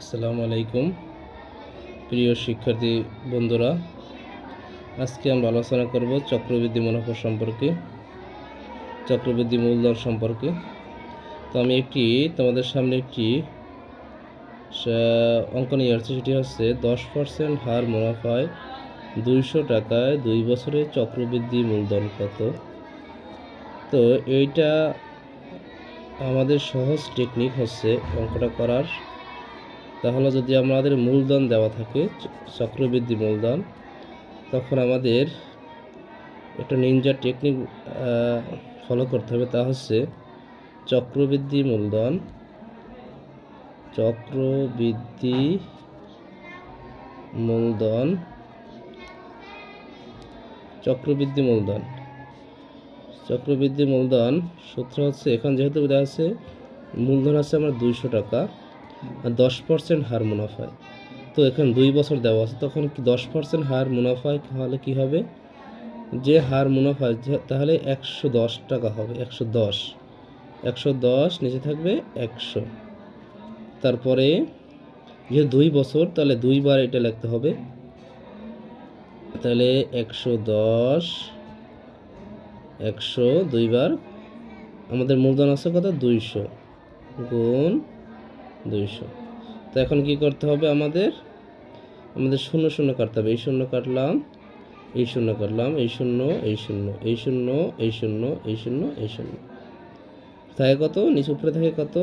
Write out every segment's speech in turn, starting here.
আসসালামু আলাইকুম। প্রিয় শিক্ষার্থী বন্ধুরা, আজকে আমরা আলোচনা করব চক্রবৃদ্ধি মুনাফা সম্পর্কে, চক্রবৃদ্ধি মূলধন সম্পর্কে। তো আমি একটি, তোমাদের সামনে একটি অঙ্ক নিয়ে আসছি, সেটি হচ্ছে দশ পার্সেন্ট হার মুনাফায় দুইশো টাকায় দুই বছরে চক্রবৃদ্ধি মূলধন কত? তো এইটা আমাদের সহজ টেকনিক হচ্ছে অঙ্কটা করার। তাহলে যদি আমাদের মূলধন দেওয়া থাকে, চক্রবৃদ্ধি মূলধন, তখন আমাদের একটা নিনজা টেকনিক ফলো করতে হবে। তা হচ্ছে চক্রবৃদ্ধি মূলধন চক্রবৃদ্ধি মূলধন চক্রবৃদ্ধি মূলধন। চক্রবৃদ্ধি মূলধন সূত্র হচ্ছে, এখন যেহেতু আছে, মূলধন আছে আমার দুইশো টাকা। দশ পার্সেন্ট হার মুনাফায় তো এখানে দুই বছর দেওয়া আছে, তখন কি দশ পার্সেন্ট হার মুনাফায় তাহলে কি হবে? যে হার মুনাফা তাহলে একশো দশ টাকা হবে, একশো দশ। একশো দশ নিচে থাকবে একশো। তারপরে যে দুই বছর, তাহলে দুইবার এটা লিখতে হবে। তাহলে একশো দশ, একশো দুইবার। আমাদের মূলধন আছে কত? দুইশো। গুণ দুইশো। তো এখন কি করতে হবে আমাদের? আমাদের শূন্য শূন্য কাটতে হবে। এই শূন্য কাটলাম, এই শূন্য কাটলাম, এই শূন্য এই শূন্য এই শূন্য এই শূন্য এই শূন্য এই শূন্য। থাকে কত? নিচে উপরে থাকে কত?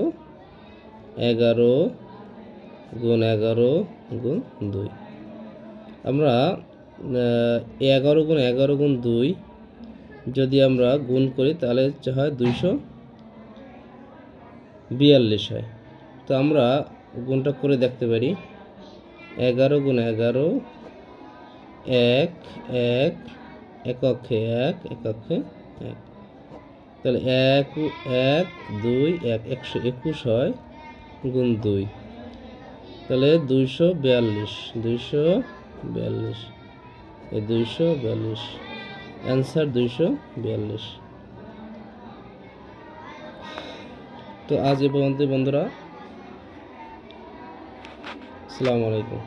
এগারো গুণ এগারো গুণ দুই। আমরা এগারো গুণ এগারো গুণ দুই যদি আমরা গুণ করি তাহলে হয় দুইশো বিয়াল্লিশ হয়। তো আমরা গুণটা করে দেখতে পারি। এগারো গুণ এগারো, এক এক, এককে এক এককে এক। তাহলে এক এক, দুই, এক, একশো একুশ হয় গুণ দুই। তাহলে দুইশো বিয়াল্লিশ দুইশো বিয়াল্লিশ। এই দুইশো বিয়াল্লিশ, অ্যান্সার দুইশো বিয়াল্লিশ। তো আজ এ পর্যন্ত বন্ধুরা। আসসালামু আলাইকুম।